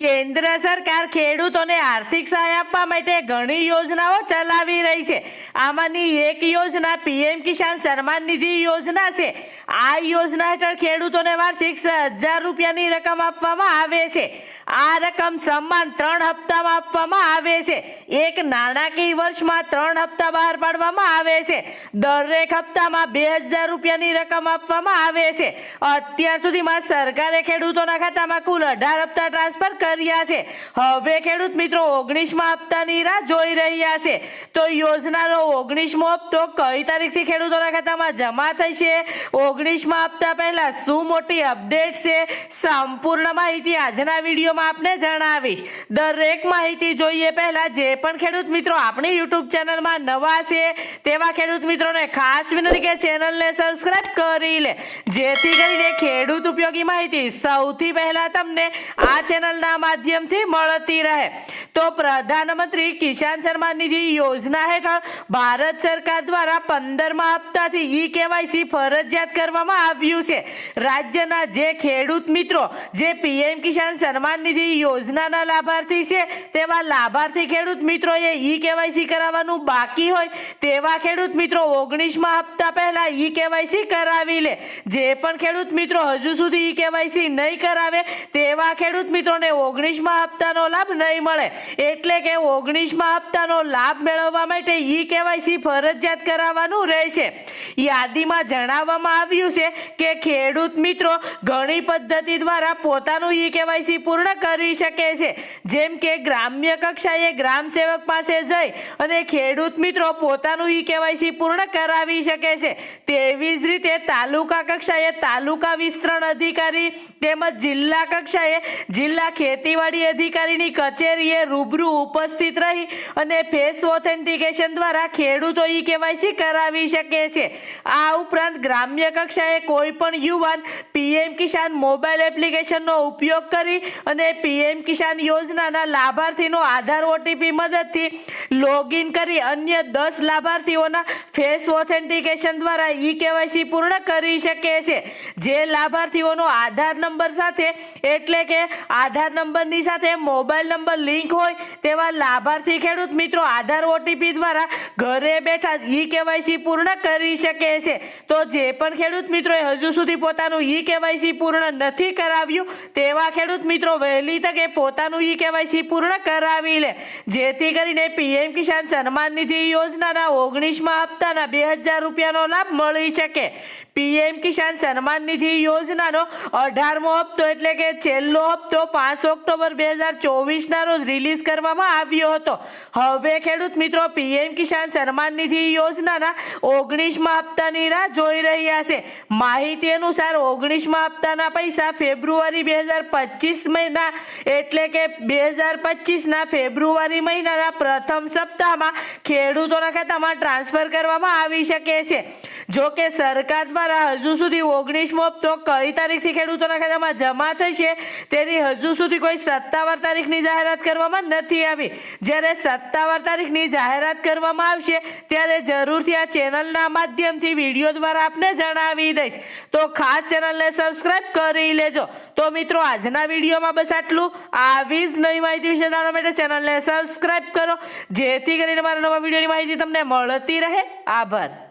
કેન્દ્ર સરકાર ખેડૂતોને આર્થિક સહાય આપવા માટે ઘણી યોજનાઓ ચલાવી રહી છે. આમાંની એક યોજના પીએમ કિસાન સન્માન નિધિ યોજના છે. આ યોજના હેઠળ ખેડૂતોને વાર્ષિક હજાર રૂપિયાની રકમ આપવામાં આવે છે. આ રકમ સમાન ત્રણ હપ્તામાં આપવામાં આવે છે. એક નાણાકીય વર્ષમાં ત્રણ હપ્તા બહાર પાડવામાં આવે છે. દરેક હપ્તામાં બે હજાર રૂપિયાની રકમ આપવામાં આવે છે. અત્યાર સુધીમાં સરકારે ખેડૂતોના ખાતામાં કુલ અઢાર હપ્તા ટ્રાન્સફર કર્યા છે. હવે ખેડૂત મિત્રો ઓગણીસમાં હપ્તાની રાહ જોઈ રહ્યા છે. તો યોજનાનો ઓગણીસમો હપ્તો કઈ તારીખથી ખેડૂતોના ખાતામાં જમા થશે? ઓગણીસમાં હપ્તા પહેલાં શું મોટી અપડેટ છે? સંપૂર્ણ માહિતી આજના વિડીયોમાં આપને જણાવીશ. દરેક માહિતી જોઈએ પહેલાં જે પણ ખેડૂત મિત્રો આપણી યુટ્યુબ ચેનલમાં નવા છે, તેવા ખેડૂત મિત્રોને ખાસ વિનંતી કે ચેનલને સબસ્ક્રાઈબ કરી લે. જેથી કરીને ખેડૂત ઉપયોગી માહિતી સૌથી પહેલાં તમને આ ચેનલના માધ્યમથી મળતી રહે. તો પ્રધાનમંત્રી કિસાન સન્માન નિધિ યોજના હેઠળ ભારત સરકાર દ્વારા પંદરમા હપ્તાથી ઈ કેવાયસી ફરજિયાત કરવામાં આવ્યું છે. રાજ્યના જે ખેડૂત મિત્રો, જે પીએમ કિસાન સન્માન નિધિ યોજનાના લાભાર્થી છે, તેવા લાભાર્થી ખેડૂત મિત્રોએ ઈ કેવાયસી કરાવવાનું બાકી હોય, તેવા ખેડૂત મિત્રો ઓગણીસમાં હપ્તા પહેલા ઈ કેવાયસી કરાવી લે. જે પણ ખેડૂત મિત્રો હજુ સુધી ઈ કેવાયસી નહીં કરાવે, તેવા ખેડૂત મિત્રોને ઓગણીસમાં હપ્તાનો લાભ નહીં મળે. એટલે કે ઓગણીસમાં હપ્તાનો લાભ મેળવવા માટે ઈ કેવાયસી ફરજિયાત કરાવવાનું રહેશે. યાદીમાં જણાવવામાં આવ્યું છે કે ખેડૂત મિત્રો ઘણી પદ્ધતિ દ્વારા પોતાનું ઈ કેવાયસી પૂર્ણ કરી શકે છે. જેમ કે ગ્રામ્ય કક્ષાએ ગ્રામ સેવક પાસે જઈ અને ખેડૂત મિત્રો પોતાનું ઈ કેવાયસી પૂર્ણ કરાવી શકે છે. તેવી જ રીતે તાલુકા કક્ષાએ તાલુકા વિસ્તરણ અધિકારી તેમજ જિલ્લા કક્ષાએ જિલ્લા ખેતીવાડી અધિકારીની કચેરીએ રૂબરૂ ઉપસ્થિત રહી અને ફેસ ઓથેન્ટિકેશન દ્વારા ખેડૂતો ઈ કેવાયસી કરાવી શકે છે. આ ઉપરાંત ગ્રામ્ય કક્ષાએ કોઈ પણ યુવાન પીએમ કિસાન મોબાઈલ એપ્લિકેશનનો ઉપયોગ કરી અને પીએમ કિસાન યોજનાના લાભાર્થીનો આધાર ઓટીપી મદદથી લોગિન કરી અન્ય દસ લાભાર્થીઓના ફેસ ઓથેન્ટિકેશન દ્વારા ઈ કેવાયસી પૂર્ણ કરી શકે છે. જે લાભાર્થીઓનો આધાર નંબર સાથે, એટલે કે આધાર નંબરની સાથે મોબાઈલ નંબર લિંક હોય તેવા લાભાર્થી ખેડૂત મિત્રો આધાર ઓટીપી દ્વારા ઘરે બેઠા ઈ કેવાયસી પૂર્ણ કરી શકે છે. તો જે પણ ખેડૂત મિત્રોએ હજુ સુધી પોતાનું ઈ કેવાયસી પૂર્ણ નથી કરાવ્યું, તેવા ખેડૂત મિત્રો વહેલી તકે પોતાનું ઈ કેવાયસી પૂર્ણ કરાવી લે. જેથી કરીને પીએમ કિસાન સન્માન નિધિ યોજનાના ઓગણીસમાં હપ્તાના બે હજાર રૂપિયાનો લાભ મળી શકે. પીએમ કિસાન સન્માન નિધિ યોજનાનો અઢારમો હપ્તો એટલે કે છેલ્લો હપ્તો પાંચ ઓક્ટોબર બે હજાર ચોવીસના રોજ રિલીઝ કરવામાં આવ્યો હતો. હવે ખેડૂત મિત્રો પીએમ કિસાન સન્માન નિધિ યોજનાના ઓગણીસમાં હપ્તાની રાહ જોઈ રહ્યા છે. માહિતી અનુસાર ઓગણીસમાં હપ્તાના પૈસા ફેબ્રુઆરી બે હજાર પચીસ મહિના એટલે કે બે હજાર પચીસના ફેબ્રુઆરી મહિનાના પ્રથમ સપ્તાહમાં ખેડૂતોના ખાતામાં ટ્રાન્સફર કરવામાં આવી શકે છે. જો કે સરકાર દ્વારા હજુ સુધી ઓગણીસમો હપ્તો કઈ તારીખથી ખેડૂતોના ખાતામાં જમા થશે તેની હજુ સુધી કોઈ સત્તાવાર તારીખની જાહેરાત કરવામાં નથી આવી. જ્યારે સત્તાવાર તારીખની જાહેરાત કરવામાં આવશે, ત્યારે જરૂરથી આ ચેનલના માધ્યમથી વીડિયો દ્વારા આપને જણાવી દઈશ. તો ખાસ ચેનલને સબસ્ક્રાઈબ કરી લેજો. તો મિત્રો, આજના વિડીયોમાં બસ આટલું. આવી જ નવી માહિતી વિશે જાણવા માટે ચેનલને સબસ્ક્રાઈબ કરો. જેથી કરીને મારા નવા વિડીયોની માહિતી તમને મળતી રહે. આભાર.